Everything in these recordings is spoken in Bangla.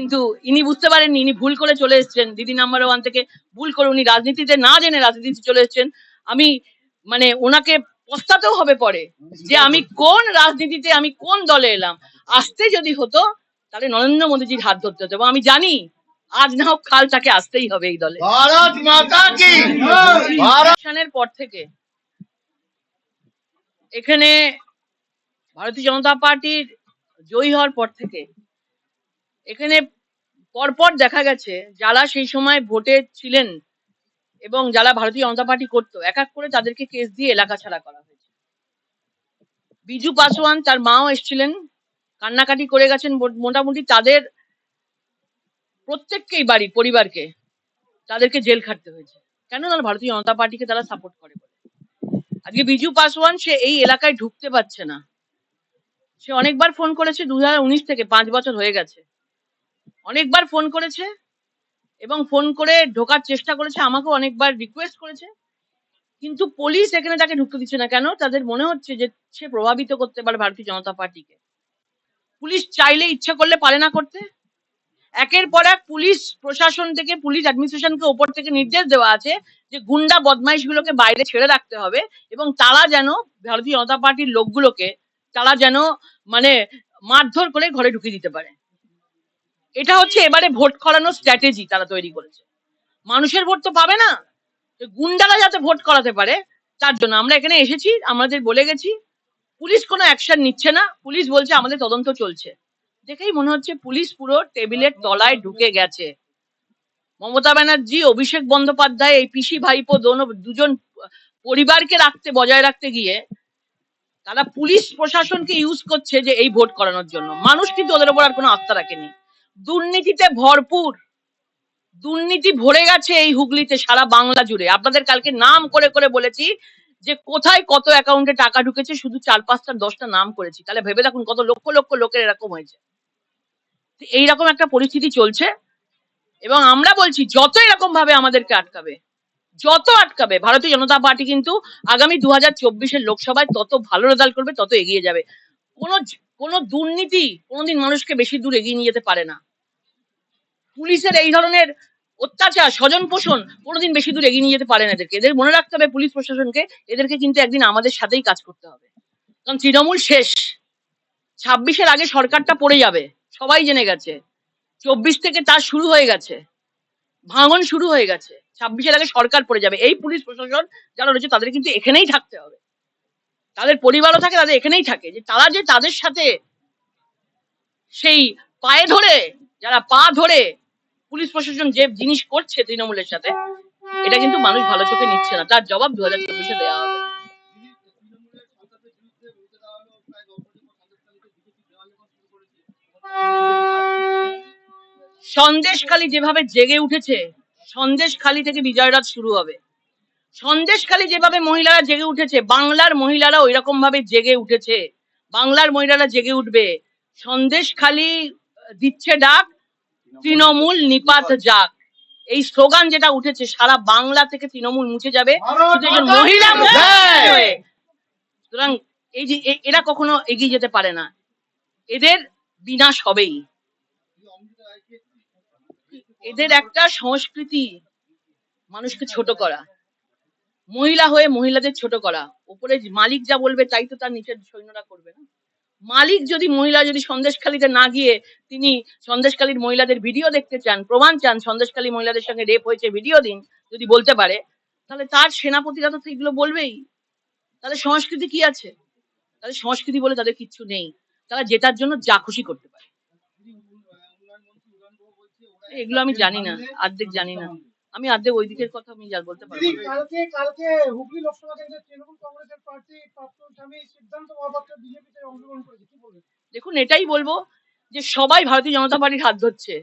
কিন্তু ইনি বুঝতে পারেননি ইনি ভুল করে চলে এসছেন। দিদি নাম্বার ওয়ান থেকে ভুল করে উনি রাজনীতিতে না জেনে রাজনীতিতে চলে এসছেন। আমি মানে ওনাকে পস্তাতেও হবে পরে যে আমি কোন রাজনীতিতে আমি কোন দলে এলাম। আসতে যদি হতো তাহলে নরেন্দ্র মোদীজির হাত ধরতে হতো এবং আমি জানি আজ না হোক কাল তাকে আসতেই হবে এই দলে। পর থেকে এখানে ভারতীয় জনতা পার্টির জয়ী হওয়ার পর থেকে এখানে পরপর দেখা গেছে যারা সেই সময় ভোটে ছিলেন এবং যারা ভারতীয় জনতা পার্টি করতো, এক এক করে তাদেরকে কেস দিয়ে এলাকা ছাড়া করা হয়েছে। বিজু পাসওয়ান তার মাও এসেছিলেন, কান্নাকাটি করে গেছেন মোটামুটি তাদের প্রত্যেককেই বাড়ি, পরিবারকে তাদেরকে জেল খাটতে হয়েছে। কেন না ভারতীয় জনতা পার্টিকে তারা সাপোর্ট করে আজকে বিজু পাসওয়ান সে এই এলাকায় ঢুকতে পারছে না। সে অনেকবার ফোন করেছে দু থেকে পাঁচ বছর হয়ে গেছে। অনেকবার ফোন করেছে এবং ফোন করে ঢোকার চেষ্টা করেছে, আমাকেও অনেকবার রিকোয়েস্ট করেছে। কিন্তু পুলিশ এখানে তাকে ঢুকতে দিচ্ছে না কেন? তাদের মনে হচ্ছে যে সে প্রভাবিত করতে পারে ভারতীয় জনতা পার্টিকে। পুলিশ চাইলে ইচ্ছা করলে পারে না করতে। একের পর এক পুলিশ প্রশাসন থেকে, পুলিশ অ্যাডমিনিস্ট্রেশনকে ওপর থেকে নির্দেশ দেওয়া আছে যে গুন্ডা বদমাইশ গুলোকে বাইরে ছেড়ে রাখতে হবে এবং তারা যেন ভারতীয় জনতা পার্টির লোকগুলোকে, তারা যেন মানে মারধর করে ঘরে ঢুকিয়ে দিতে পারে। এটা হচ্ছে এবারে ভোট করানোর স্ট্র্যাটেজি তারা তৈরি করেছে। মানুষের ভোট তো পাবে না। গুন্ডারা যাতে ভোট করাতে পারে, তার জন্য আমরা এখানে এসেছি, আমাদের বলে গেছি, পুলিশ কোনো অ্যাকশন নিচ্ছে না। পুলিশ বলছে, আমাদের তদন্ত চলছে। দেখেই মনে হচ্ছে পুলিশ পুরো টেবিলের তলায় ঢুকে গেছে। মমতা ব্যানার্জি, অভিষেক বন্দ্যোপাধ্যায়, এই পিসি ভাইপো দুজন পরিবারকে রাখতে, বজায় রাখতে গিয়ে তারা পুলিশ প্রশাসনকে ইউজ করছে যে এই ভোট করানোর জন্য। মানুষ কিন্তু ওদের উপর আর কোনো আস্থা রাখেনি। দুর্নীতিতে ভরপুর। দুর্নীতি ভরে গেছে এই হুগলিতে সারা বাংলা জুড়ে। আপনাদের কালকে নাম করে করে বলেছি যে কোথায় কত অ্যাকাউন্টে টাকা ঢুকেছে, শুধু চার পাঁচটা দশটা নাম করেছি। তাহলে ভেবে দেখুন কত লক্ষ লক্ষ লোকের এরকম হয়েছে। এইরকম একটা পরিস্থিতি চলছে এবং আমরা বলছি যত এরকম ভাবে আমাদেরকে আটকাবে, যত আটকাবে, ভারতীয় জনতা পার্টি কিন্তু আগামী দু হাজার চব্বিশের লোকসভায় তত ভালো রেজাল্ট করবে, তত এগিয়ে যাবে। কোনো কোনো দুর্নীতি কোনোদিন মানুষকে বেশি দূর এগিয়ে নিয়ে যেতে পারে না। পুলিশের এই ধরনের অত্যাচার, স্বজন পোষণ কোনোদিন বেশি দূর এগিয়ে নিয়ে যেতে পারে না এদেরকে। এদের মনে রাখতে হবে পুলিশ প্রশাসনকে, এদেরকে কিন্তু একদিন আমাদের সাথেই কাজ করতে হবে। কারণ তৃণমূল শেষ। ছাব্বিশের আগে সরকারটা পড়ে যাবে, সবাই জেনে গেছে। চব্বিশ থেকে তার শুরু হয়ে গেছে। ভাঙন শুরু হয়ে গেছে। ছাব্বিশের আগে সরকার পড়ে যাবে। এই পুলিশ প্রশাসন যারা রয়েছে তাদের কিন্তু এখানেই থাকতে হবে। তাদের পরিবারও থাকে, তাদের এখানেই থাকে। যে তারা যে তাদের সাথে সেই পায়ে ধরে, যারা পা ধরে পুলিশ প্রশাসন যে জিনিস করছে তৃণমূলের সাথে, এটা কিন্তু মানুষ ভালো চোখে নিচ্ছে না। তার জবাব দু হাজার চব্বিশে দেওয়া হবে। সন্দেশখালি যেভাবে জেগে উঠেছে, সন্দেশখালি থেকে বিজয়রাত শুরু হবে। সন্দেশখালি যেভাবে মহিলারা জেগে উঠেছে বাংলার মহিলারা ওই রকম ভাবে জেগে উঠেছে। বাংলার মহিলারা জেগে উঠবে। সন্দেশখালি দিচ্ছে ডাক তৃণমূল নিপাত যাক। এই স্লোগান যেটা উঠেছে সারা বাংলা থেকে তৃণমূল মুছে যাবে। মহিলা সুতরাং এই যে এরা কখনো এগিয়ে যেতে পারে না। এদের বিনাশ হবেই। এদের একটা সংস্কৃতি মানুষকে ছোট করা। মহিলা হয়ে মহিলাদের ছোট করা। উপরে মালিক যা বলবে তাই তো তার নিচের সৈন্যরা করবে না। মালিক যদি মহিলা যদি সন্দেশখালীতে না গিয়ে তিনি সন্দেশখালীর মহিলাদের ভিডিও দেখতে চান, প্রমাণ চান, সন্দেশখালী মহিলাদের সঙ্গে রেপ হয়েছে ভিডিও দিন, যদি বলতে পারে, তাহলে তার সেনাপতিরা তো এগুলো বলবেই। তাদের সংস্কৃতি কি আছে? তাদের সংস্কৃতি বলে তাদের কিচ্ছু নেই। তারা জেতার জন্য যা খুশি করতে পারে। এগুলো আমি জানি না অর্ধেক জানি না। আমি অর্ধেক ওই দিকের কথা আমি যা বলতে পারব কালকে কালকে হুগলি লোকসভা কেন্দ্রের তৃণমূল কংগ্রেসের প্রার্থী প্রাপ্ত স্বামী সিদ্ধান্ত মহাপাত্র বিজেপিতে অংশগ্রহণ করেছে। কি বলবেন? দেখুন এটাই বলব যে সবাই ভারতীয় জনতা পার্টির হাত ধরছে।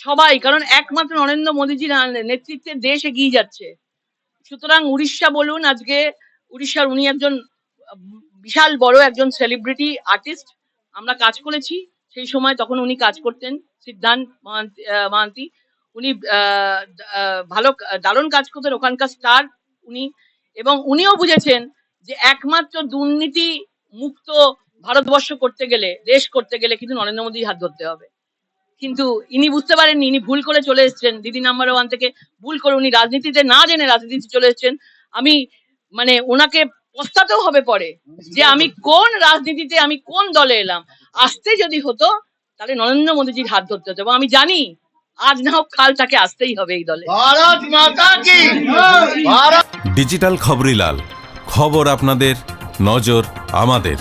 সবাই কারণ একমাত্র নরেন্দ্র মোদীজির নেতৃত্বে দেশ এগিয়ে যাচ্ছে। সুতরাং উড়িষ্যা বলুন আজকে উড়িষ্যার উনি একজন বিশাল বড় একজন সেলিব্রিটি আর্টিস্ট আমরা কাজ করেছি। সেই সময় তখন উনি কাজ করতেন সিদ্ধান্ত মহান্তি। উনি ভালো, দারুণ কাজ করতেন ওখানকার স্টার উনি। এবং উনিও বুঝেছেন যে একমাত্র দুর্নীতি মুক্ত ভারতবর্ষ করতে গেলে, দেশ করতে গেলে কিন্তু নরেন্দ্র মোদীর হাত ধরতে হবে। কিন্তু ইনি বুঝতে পারেননি, ইনি ভুল করে চলে এসেছেন। দিদি নাম্বার ওয়ান থেকে ভুল করে উনি রাজনীতিতে না জেনে রাজনীতিতে চলে এসেছেন। আমি মানে ওনাকে পস্তাতেও হবে পরে যে আমি কোন রাজনীতিতে, আমি কোন দলে এলাম। আসতে যদি হতো, তাহলে নরেন্দ্র মোদীজির হাত ধরতে হতো। এবং আমি জানি আজ না হোক কাল তাকে আসতেই হবে এই দলে। ভারত মাতা কি? হ্যাঁ। ডিজিটাল খবরিলাল খবর আপনাদের নজর আমাদের।